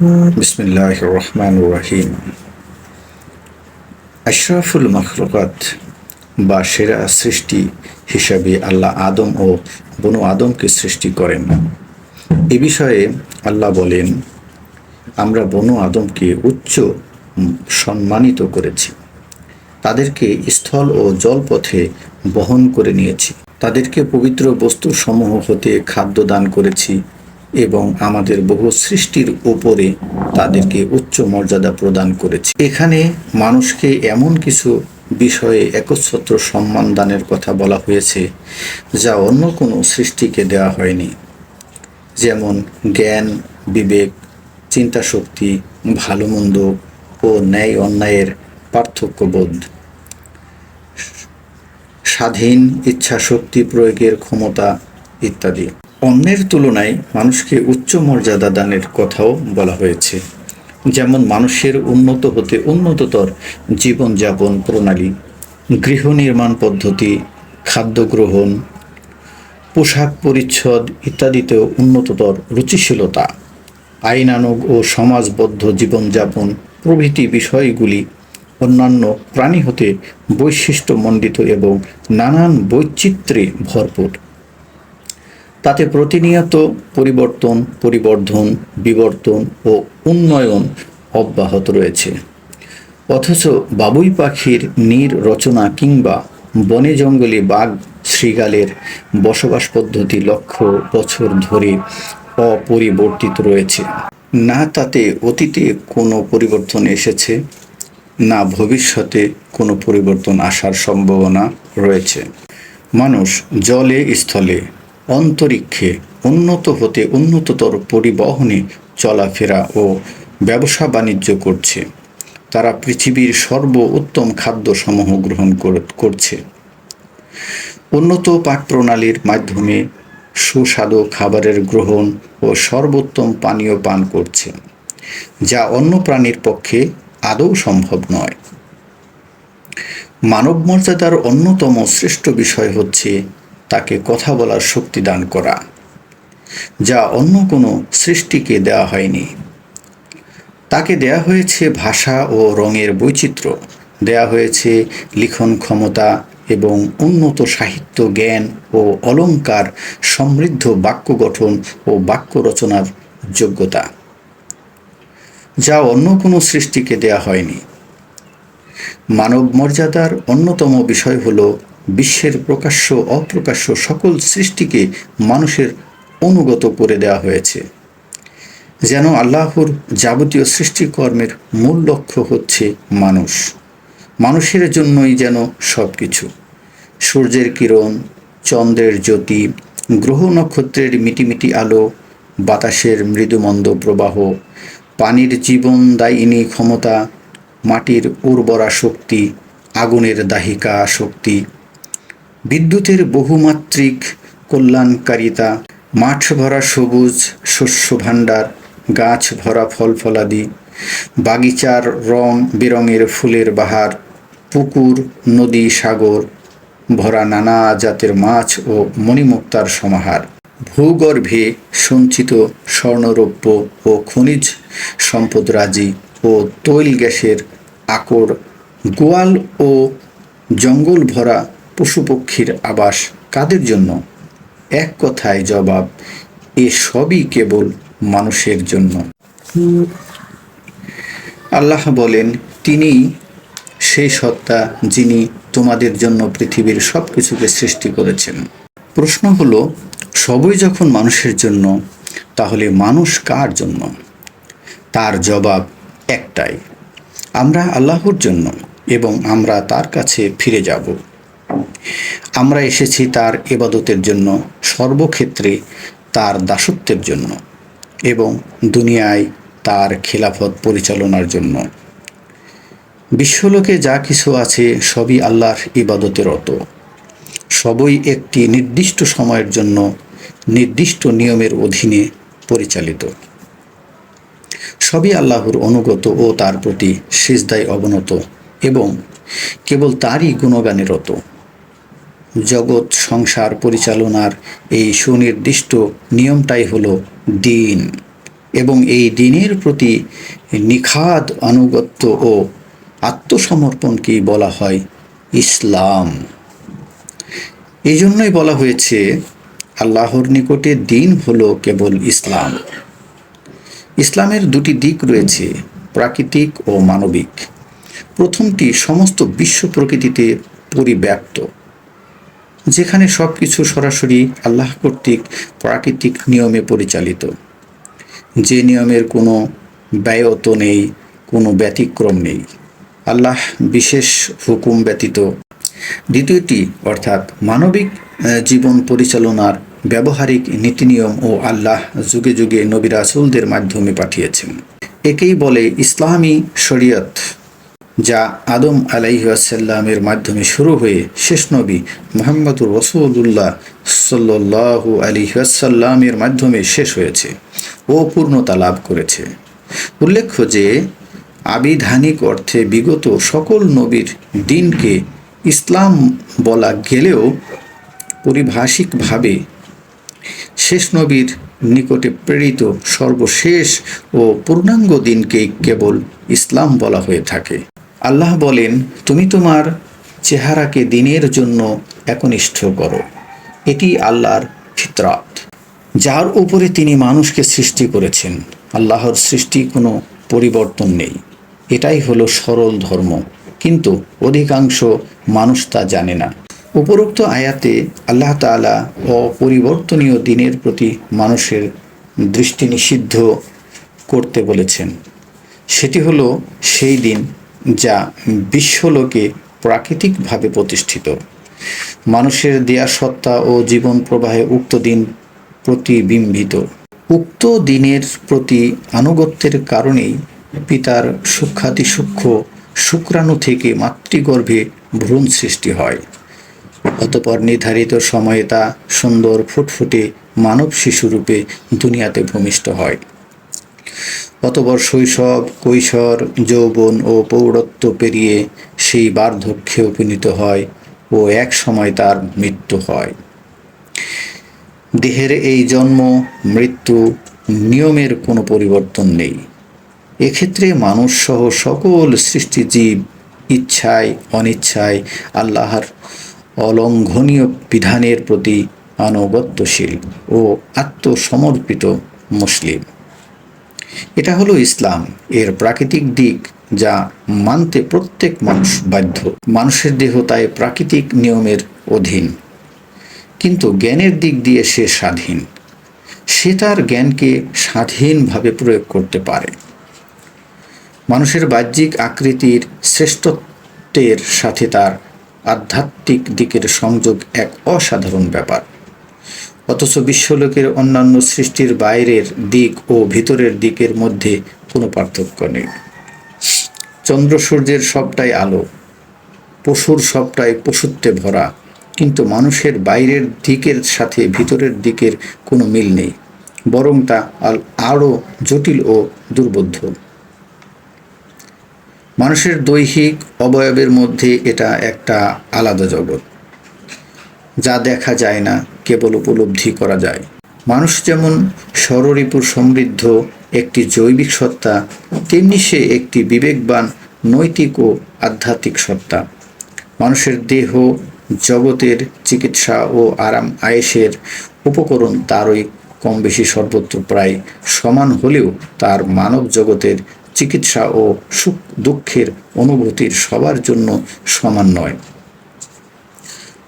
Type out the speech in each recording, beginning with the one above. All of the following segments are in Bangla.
বিসমিল্লাহ রহমান রহিম আশরাফুল মখলুকাত বা সেরা সৃষ্টি হিসাবে আল্লাহ আদম ও বনু আদমকে সৃষ্টি করেন। এ বিষয়ে আল্লাহ বলেন, আমরা বনু আদমকে উচ্চ সম্মানিত করেছি। তাদেরকে স্থল ও জলপথে বহন করে নিয়েছি। তাদেরকে পবিত্র বস্তু সমূহ হতে খাদ্য দান করেছি। এবং আমাদের বহু সৃষ্টির উপরে তাদেরকে উচ্চ মর্যাদা প্রদান করেছে। এখানে মানুষকে এমন কিছু বিষয়ে একচ্ছত্র সম্মান দানের কথা বলা হয়েছে, যা অন্য কোনো সৃষ্টিকে দেওয়া হয়নি। যেমন জ্ঞান, বিবেক চিন্তা শক্তি ভালো মন্দ ও ন্যায় অন্যায়ের পার্থক্যবোধ। স্বাধীন ইচ্ছা শক্তি প্রয়োগের ক্ষমতা ইত্যাদি। অন্যের তুলনায় মানুষকে উচ্চ মর্যাদা দানের কথাও বলা হয়েছে। যেমন মানুষের উন্নত হতে উন্নততর জীবনযাপন প্রণালী, গৃহ নির্মাণ পদ্ধতি, খাদ্য গ্রহণ, পোশাক পরিচ্ছদ ইত্যাদিতেও উন্নততর রুচিশীলতা, আইনানুগ ও সমাজবদ্ধ জীবনযাপন প্রভৃতি বিষয়গুলি অন্যান্য প্রাণী হতে বৈশিষ্ট্যমণ্ডিত এবং নানান বৈচিত্র্যে ভরপুর। তাতে প্রতিনিয়ত পরিবর্তন, পরিবর্ধন, বিবর্তন ও উন্নয়ন অব্যাহত রয়েছে। অথচ বাবুই পাখির নীর রচনা কিংবা বনে জঙ্গলে বাঘ শৃগালের বসবাস পদ্ধতি লক্ষ বছর ধরে অপরিবর্তিত রয়েছে। না তাতে অতীতে কোনো পরিবর্তন এসেছে, না ভবিষ্যতে কোনো পরিবর্তন আসার সম্ভাবনা রয়েছে। মানুষ জলে, স্থলে অন্তরিক্ষে উন্নত হতে উন্নততর পরিবহনে চলাফেরা ও ব্যবসা বাণিজ্য করছে। তারা পৃথিবীর সর্ব উত্তম খাদ্যসমূহ গ্রহণ কর- করছে। উন্নত পাক প্রণালীর মাধ্যমে সুস্বাদু খাবারের গ্রহণ ও সর্বোত্তম পানীয় পান করছে, যা অন্য প্রাণীর পক্ষে আদৌ সম্ভব নয়। মানব মর্যাদার অন্যতম শ্রেষ্ঠ বিষয় হচ্ছে তাকে কথা বলার শক্তি দান করা, যা অন্য কোনো সৃষ্টিকে দেওয়া হয়নি। তাকে দেয়া হয়েছে ভাষা ও রঙের বৈচিত্র্য, দেয়া হয়েছে লিখন ক্ষমতা এবং উন্নত সাহিত্য জ্ঞান ও অলঙ্কার সমৃদ্ধ বাক্য গঠন ও বাক্য রচনার যোগ্যতা, যা অন্য কোনো সৃষ্টিকে দেয়া হয়নি। মানব মর্যাদার অন্যতম বিষয় হল বিশ্বের প্রকাশ্য, অপ্রকাশ্য সকল সৃষ্টিকে মানুষের অনুগত করে দেওয়া হয়েছে। যেন আল্লাহর যাবতীয় সৃষ্টিকর্মের মূল লক্ষ্য হচ্ছে মানুষ। মানুষের জন্যই যেন সব কিছু সূর্যের কিরণ, চন্দ্রের জ্যোতি, গ্রহ নক্ষত্রের মিটিমিটি আলো, বাতাসের মৃদুমন্দ প্রবাহ, পানির জীবনদায়িনী ক্ষমতা, মাটির উর্বরা শক্তি, আগুনের দাহিকা শক্তি বিদ্যুতের বহুমাত্রিক কল্যাণকারিতা মাঠ ভরা সবুজ শস্য ভাণ্ডার গাছ ভরা ফল ফলাদি বাগিচার রং বেরঙের ফুলের বাহার, পুকুর, নদী, সাগর, ভরা নানা জাতের মাছ ও মণিমুক্তার সমাহার। ভূগর্ভে সঞ্চিত স্বর্ণরৌপ্য ও খনিজ সম্পদরাজি ও তৈল গ্যাসের আকর, গোয়াল ও জঙ্গল ভরা পশুপক্ষীর আবাস কাদের জন্য? এক কথায় জবাব, এ সবই কেবল মানুষের জন্য। আল্লাহ বলেন, তিনি সেই সত্তা যিনি তোমাদের জন্য পৃথিবীর সব কিছুকে সৃষ্টি করেছেন। প্রশ্ন হলো, সবই যখন মানুষের জন্য, তাহলে মানুষ কার জন্য? তার জবাব একটাই, আমরা আল্লাহর জন্য এবং আমরা তার কাছে ফিরে যাব। আমরা এসেছি তার এবাদতের জন্য, সর্বক্ষেত্রে তার দাসত্বের জন্য এবং দুনিয়ায় তার খেলাফত পরিচালনার জন্য। বিশ্বলোকে যা কিছু আছে সবই আল্লাহর ইবাদতের রত সবই একটি নির্দিষ্ট সময়ের জন্য, নির্দিষ্ট নিয়মের অধীনে পরিচালিত। সবই আল্লাহর অনুগত ও তার প্রতি সিজদায় অবনত এবং কেবল তারই গুণগানে রত জগৎ, সংসার পরিচালনার এই সুনির্দিষ্ট নিয়মটাই হলো দিন এবং এই দিনের প্রতি নিখাদ আনুগত্য ও আত্মসমর্পণকেই বলা হয়? ইসলাম। এই জন্যই বলা হয়েছে, আল্লাহর নিকটে দিন হলো কেবল ইসলাম। ইসলামের দুটি দিক রয়েছে, প্রাকৃতিক ও মানবিক। প্রথমটি সমস্ত বিশ্ব প্রকৃতিতে পরিব্যাপ্ত। যেখানে সব কিছু সরাসরি আল্লাহ কর্তৃক প্রাকৃতিক নিয়মে পরিচালিত। যে নিয়মের কোনো ব্যয়ত নেই, কোনো ব্যতিক্রম নেই। আল্লাহ বিশেষ হুকুম ব্যতীত। দ্বিতীয়টি, অর্থাৎ মানবিক জীবন পরিচালনার ব্যবহারিক নীতিনিয়ম ও আল্লাহ যুগে যুগে নবী রাসুলদের মাধ্যমে পাঠিয়েছেন। একেই বলে ইসলামী শরীয়ত। যা আদম আলাইসাল্লামের মাধ্যমে শুরু হয়ে শেষ নবী মোহাম্মদুর রসুল্লাহ সাল্লু আলিহাসাল্লামের মাধ্যমে শেষ হয়েছে ও পূর্ণতা লাভ করেছে। উল্লেখ্য যে, আবিধানিক অর্থে বিগত সকল নবীর দিনকে ইসলাম বলা গেলেও পরিভাষিকভাবে শেষ নবীর নিকটে প্রেরিত সর্বশেষ ও পূর্ণাঙ্গ দিনকেই কেবল ইসলাম বলা হয়ে থাকে। আল্লাহ বলেন, তুমি তোমার চেহারাকে দিনের জন্য একনিষ্ঠ করো। এটি আল্লাহর ফিতরাত, যার উপরে তিনি মানুষকে সৃষ্টি করেছেন। আল্লাহর সৃষ্টি কোনো পরিবর্তন নেই। এটাই হলো সরল ধর্ম। কিন্তু অধিকাংশ মানুষ তা জানে না। উপরোক্ত আয়াতে আল্লাহ তালা অপরিবর্তনীয় দিনের প্রতি মানুষের দৃষ্টি নিষিদ্ধ করতে বলেছেন। সেটি হলো সেই দিন যা বিশ্বলোকে প্রাকৃতিকভাবে প্রতিষ্ঠিত। মানুষের দেয়া সত্তা ও জীবন প্রবাহে উক্ত দিন প্রতিবিম্বিত। উক্ত দিনের প্রতি আনুগত্যের কারণেই পিতার সূক্ষাতি সূক্ষ্ম শুক্রাণু থেকে মাতৃগর্ভে ভ্রূণ সৃষ্টি হয়। অতপর নির্ধারিত সময়ে তা সুন্দর ফুটফুটে মানব শিশুরূপে দুনিয়াতে ভূমিষ্ঠ হয়। অতপর শৈশব, কৈশোর, যৌবন ও পৌরত্ব পেরিয়ে সেই বার্ধক্যে উপনীত হয় ও এক সময় তার মৃত্যু হয়। দেহের এই জন্ম, মৃত্যু নিয়মের কোনো পরিবর্তন নেই। এক্ষেত্রে মানুষ সহ সকল সৃষ্টিজীব ইচ্ছায়, অনিচ্ছায় আল্লাহর অলঙ্ঘনীয় বিধানের প্রতি আনুগত্যশীল ও আত্মসমর্পিত মুসলিম। এটা হলো ইসলাম, এর প্রাকৃতিক দিক যা মানতে প্রত্যেক মানুষ বাধ্য। মানুষের দেহ তাই প্রাকৃতিক নিয়মের অধীন। কিন্তু জ্ঞানের দিক দিয়ে সে স্বাধীন। সে তার জ্ঞানকে স্বাধীনভাবে প্রয়োগ করতে পারে। মানুষের বাহ্যিক আকৃতির শ্রেষ্ঠত্বের সাথে তার আধ্যাত্মিক দিকের সংযোগ এক অসাধারণ ব্যাপার। অথচ বিশ্বলোকের অন্যান্য সৃষ্টির বাইরের দিক ও ভিতরের দিকের মধ্যে কোনো পার্থক্য নেই। চন্দ্র সূর্যের সবটাই আলো, পশুর সবটাই পশুত্বে ভরা, কিন্তু মানুষের বাইরের দিকের সাথে ভিতরের দিকের কোনো মিল নেই, বরং তা আরও জটিল ও দুর্বোধ্য। মানুষের দৈহিক অবয়বের মধ্যে এটা একটা আলাদা জগৎ। যা দেখা যায় না, কেবল উপলব্ধি করা যায়। মানুষ যেমন স্বররিপুর সমৃদ্ধ একটি জৈবিক সত্তা, তেমনি সে একটি বিবেকবান নৈতিক ও আধ্যাত্মিক সত্তা। মানুষের দেহ, জগতের চিকিৎসা ও আরাম আয়েসের উপকরণ তারই কম বেশি সর্বত্র প্রায় সমান হলেও তার মানব জগতের চিকিৎসা ও সুখ দুঃখের অনুভূতির সবার জন্য সমান নয়।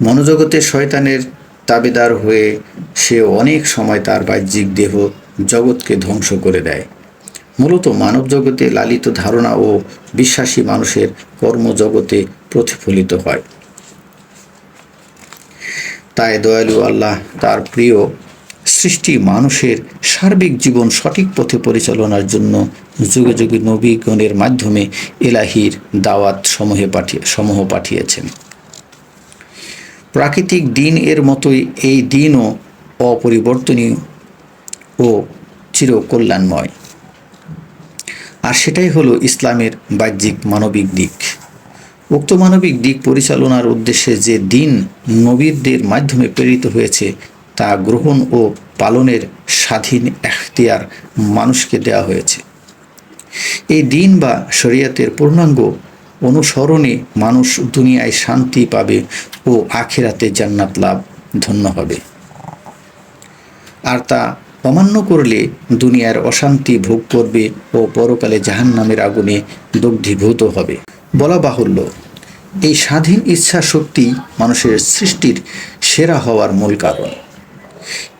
মনোজগতে শয়তানের তাবেদার হয়ে সে অনেক সময় তার বাহ্যিক দেহ জগৎকে ধ্বংস করে দেয়। মূলত মানব জগতে লালিত ধারণা ও বিশ্বাসী মানুষের কর্মজগতে প্রতিফলিত হয়। তাই দয়ালু আল্লাহ তার প্রিয় সৃষ্টি মানুষের সার্বিক জীবন সঠিক পথে পরিচালনার জন্য যুগে যুগে নবীগণের মাধ্যমে এলাহির দাওয়াত সমূহে পাঠিয়ে সমূহ পাঠিয়েছেন। প্রাকৃতিক দিন এর মতোই এই দিনও অপরিবর্তনীয় ও চিরকল্যাণময়। আর সেটাই হলো ইসলামের বাহ্যিক মানবিক দিক। উক্ত মানবিক দিক পরিচালনার উদ্দেশ্যে যে দিন নবীরদের মাধ্যমে প্রেরিত হয়েছে, তা গ্রহণ ও পালনের স্বাধীন এখতিয়ার মানুষকে দেওয়া হয়েছে। এই দিন বা শরীয়তের পূর্ণাঙ্গ অনুসরণে মানুষ দুনিয়ায় শান্তি পাবে ও আখিরাতে জান্নাত লাভ ধন্য হবে। আর তা অমান্য করলে দুনিয়ার অশান্তি ভোগ করবে ও পরকালে জাহান নামের আগুনে দগ্ধীভূত হবে। বলা বাহুল্য, এই স্বাধীন ইচ্ছা শক্তি মানুষের সৃষ্টির সেরা হওয়ার মূল কারণ।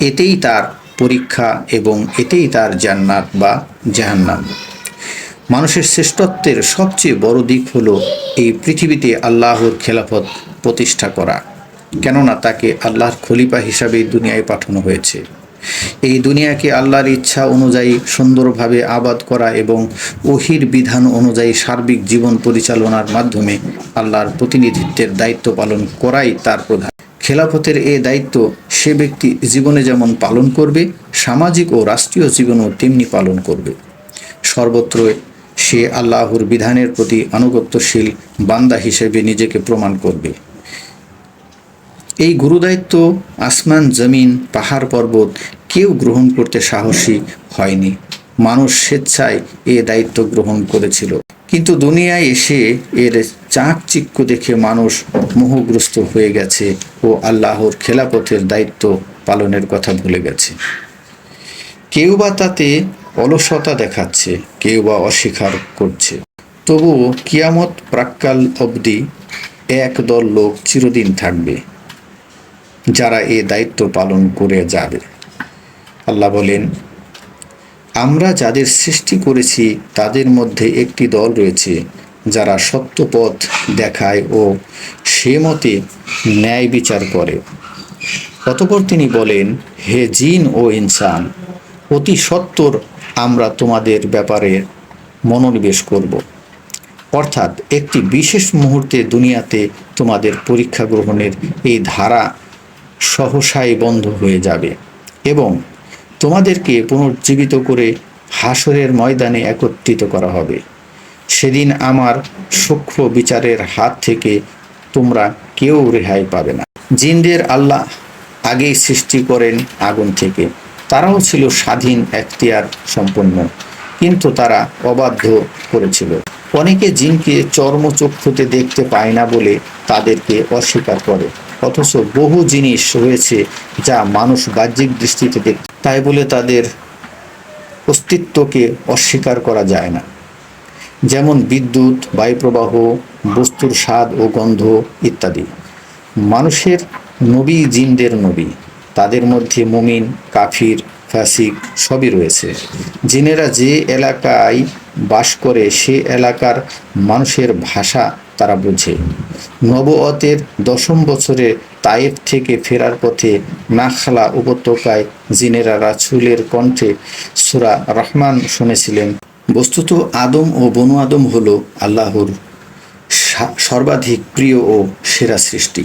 এতেই তার পরীক্ষা এবং এতেই তার জান্নাত বা জাহান্নাম। মানুষের শ্রেষ্ঠত্বের সবচেয়ে বড় দিক হল এই পৃথিবীতে আল্লাহর খেলাফত প্রতিষ্ঠা করা। কেননা তাকে আল্লাহর খলিফা হিসাবে দুনিয়ায় পাঠানো হয়েছে। এই দুনিয়াকে আল্লাহর ইচ্ছা অনুযায়ী সুন্দরভাবে আবাদ করা এবং ওহির বিধান অনুযায়ী সার্বিক জীবন পরিচালনার মাধ্যমে আল্লাহর প্রতিনিধিত্বের দায়িত্ব পালন করাই তার প্রধান। খেলাফতের এই দায়িত্ব সে ব্যক্তি জীবনে যেমন পালন করবে, সামাজিক ও রাষ্ট্রীয় জীবনও তেমনি পালন করবে। সর্বত্র সে আল্লাহর বিধানের প্রতি আনুগত্যশীল বান্দা হিসেবে নিজেকে প্রমাণ করবে। এই গুরুদায়িত্ব আসমান, জমিন, পাহাড় পর্বত কেউ গ্রহণ করতে সাহসী হয়নি। মানুষ স্বেচ্ছায় এ দায়িত্ব গ্রহণ করেছিল। কিন্তু দুনিয়ায় এসে এর চাকচিক্য দেখে মানুষ মোহগ্রস্ত হয়ে গেছে ও আল্লাহর খেলাপথের দায়িত্ব পালনের কথা ভুলে গেছে। কেউ বা তাতে অলসতা দেখাচ্ছে, কেউ বা অস্বীকার করছে। তবুও কিয়ামত প্রাক্কাল অবধি এক দল লোক চিরদিন থাকবে, যারা এ দায়িত্ব পালন করে যাবে। আল্লাহ বলেন, আমরা যাদের সৃষ্টি করেছি, তাদের মধ্যে একটি দল রয়েছে, যারা সত্য পথ দেখায় ও সে মতে ন্যায় বিচার করে। অতপর তিনি বলেন, হে জিন ও ইনসান, অতি সত্বর আমরা তোমাদের ব্যাপারে মনোনিবেশ করব। অর্থাৎ একটি বিশেষ মুহূর্তে দুনিয়াতে তোমাদের পরীক্ষা গ্রহণের এই ধারা সহসায় বন্ধ হয়ে যাবে এবং তোমাদেরকে পুনর্জীবিত করে হাসরের ময়দানে একত্রিত করা হবে। সেদিন আমার সূক্ষ্ম বিচারের হাত থেকে তোমরা কেউ রেহাই পাবে না। জিনদের আল্লাহ আগেই সৃষ্টি করেন আগুন থেকে। তারাও ছিল স্বাধীন, এখতিয়ার, সম্পন্ন। কিন্তু তারা অবাধ্য করেছিল। অনেকে জিনকে চর্মচক্ষুতে দেখতে পায় না বলে তাদেরকে অস্বীকার করে। অথচ বহু জিনিস রয়েছে যা মানুষ বাহ্যিক দৃষ্টিতে দেখ। তাই বলে তাদের অস্তিত্বকে অস্বীকার করা যায় না। যেমন বিদ্যুৎ, বায়ুপ্রবাহ, বস্তুর স্বাদ ও গন্ধ ইত্যাদি। মানুষের নবী জিনদের নবী। তাদের মধ্যে মুমিন, কাফির, ফাসিক সবই রয়েছে। জিনেরা যে এলাকায় বাস করে, সে এলাকার মানুষের ভাষা তারা বোঝে। নবঅতের দশম বছরে তায়েফ থেকে ফেরার পথে নাখলা উপত্যকায় জিনেরা রাসুলের কণ্ঠে সুরা রহমান শুনেছিলেন। বস্তুত আদম ও বনু আদম হল আল্লাহর সর্বাধিক প্রিয় ও সেরা সৃষ্টি।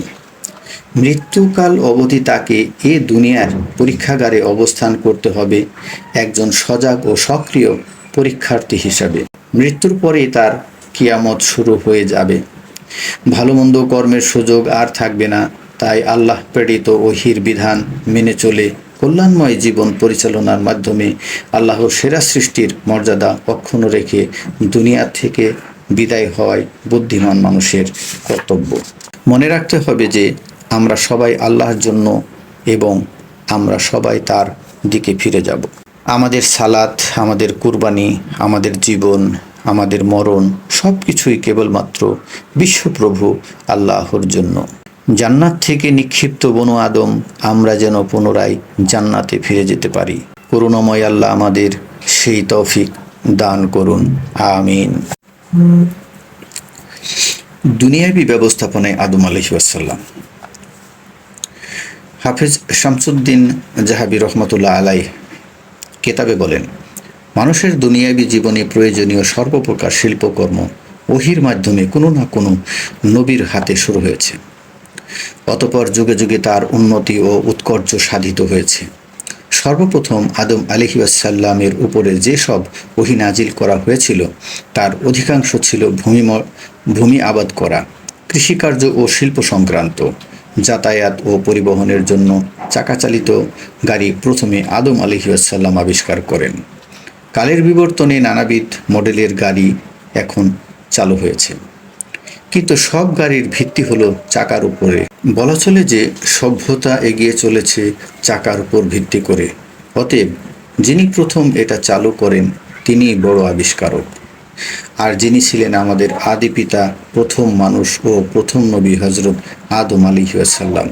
মৃত্যুকাল অবধি তাকে এ দুনিয়ার পরীক্ষাগারে অবস্থান করতে হবে একজন সজাগ ও সক্রিয় পরীক্ষার্থী হিসাবে। মৃত্যুর পরেই তার কিয়ামত শুরু হয়ে যাবে। ভালো মন্দ কর্মের সুযোগ আর থাকবে না, তাই আল্লাহ প্রেরিত ওহির বিধান মেনে চলে কল্যাণময় জীবন পরিচালনার মাধ্যমে আল্লাহর সেরা সৃষ্টির মর্যাদা অক্ষুণ্ণ রেখে দুনিয়া থেকে বিদায় হওয়ায় বুদ্ধিমান মানুষের কর্তব্য। মনে রাখতে হবে যে আমরা সবাই আল্লাহর জন্য এবং আমরা সবাই তার দিকে ফিরে যাব। আমাদের সালাত, আমাদের কুরবানি, আমাদের জীবন, আমাদের মরণ সব কিছুই কেবলমাত্র বিশ্বপ্রভু আল্লাহর জন্য। জান্নাত থেকে নিক্ষিপ্ত বনু আদম আমরা যেন পুনরায় জান্নাতে ফিরে যেতে পারি। করুণাময় আল্লাহ আমাদের সেই তৌফিক দান করুন। আমিন। দুনিয়াবী ব্যবস্থাপনায় আদম আলহিউসাল্লাম হাফিজ শামসুদ্দিন জাহাবি রহমতুল্লাহ আলাই কেতাবে বলেন, মানুষের দুনিয়াবী জীবনে প্রয়োজনীয় সর্বপ্রকার শিল্পকর্ম ওহির মাধ্যমে কোনো না কোনো নবীর হাতে শুরু হয়েছে। অতপর যুগে যুগে তার উন্নতি ও উৎকর্ষ সাধিত হয়েছে। সর্বপ্রথম আদম আলহিউসাল্লামের উপরে যেসব ওহি নাজিল করা হয়েছিল, তার অধিকাংশ ছিল ভূমি ভূমি আবাদ করা, কৃষিকার্য ও শিল্প সংক্রান্ত। যাতায়াত ও পরিবহনের জন্য চাকাচালিত গাড়ি প্রথমে আদম আলহিউসাল্লাম আবিষ্কার করেন। কালের বিবর্তনে নানাবিধ মডেলের গাড়ি এখন চালু হয়েছে। কিন্তু সব গাড়ির ভিত্তি হলো চাকার উপরে। বলা চলে যে সভ্যতা এগিয়ে চলেছে চাকার উপর ভিত্তি করে। অতএব যিনি প্রথম এটা চালু করেন তিনি বড় আবিষ্কারক। আর যিনি ছিলেন আমাদের আদি পিতা, প্রথম মানুষ ও প্রথম নবী হজরত আদম আলিহাসাল্লাম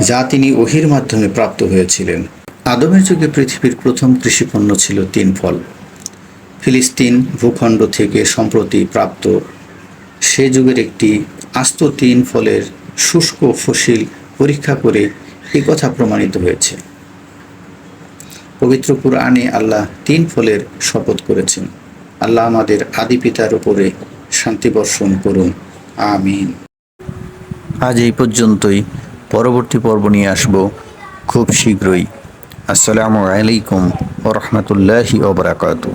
যা তিনি ওহির মাধ্যমে প্রাপ্ত হয়েছিলেন। আদমের যুগে পৃথিবীর প্রথম কৃষিপণ্য ছিল তিন ফল। ফিলিস্তিন ভূখণ্ড থেকে সম্প্রতি প্রাপ্ত। সে যুগের একটি আস্ত তিন ফলের শুষ্ক ফসিল পরীক্ষা করে এ কথা প্রমাণিত হয়েছে। পবিত্র কুরআনে আল্লাহ তিন ফলের শপথ করেছেন। আল্লাহ আমাদের আদি পিতার উপরে শান্তি বর্ষণ করুন। আমিন। আজ এই পর্যন্তই। পরবর্তী পর্ব নিয়ে আসব খুব শীঘ্রই। আসসালামু আলাইকুম ও রহমতুল্লাহি ওবরাকাতু।